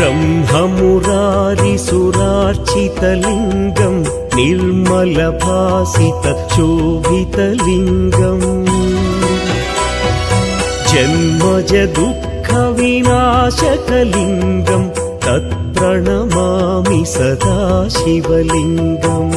ब्रह्ममुरारिसुरार्चितलिङ्गं निर्मलभासितशोभितलिङ्गम् जन्मज दुःखविनाशकलिङ्गं तत्प्रणमामि सदा शिवलिङ्गम्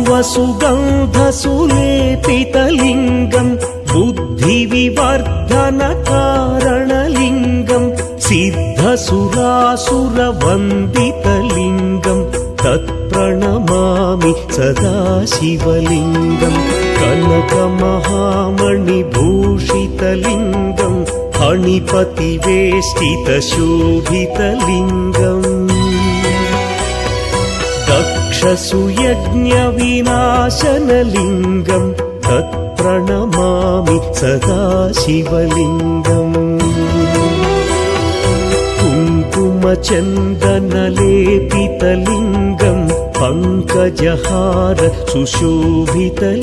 सर्वसुगन्धसुलेपितलिङ्गं बुद्धिविवर्धनकारणलिङ्गं सिद्धसुरासुरवन्दितलिङ्गं तत्प्रणमामि सदा शिवलिङ्गं कनकमहामणिभूषितलिङ्गं फणिपतिवेष्टितशोभितलिङ्गम् दक्षसुयज्ञविनाशनलिङ्गं तत्प्रणमामि सदा शिवलिङ्गम् कुङ्कुमचन्दनलेपितलिङ्गं पङ्कजहार सुशोभितलिङ्गम्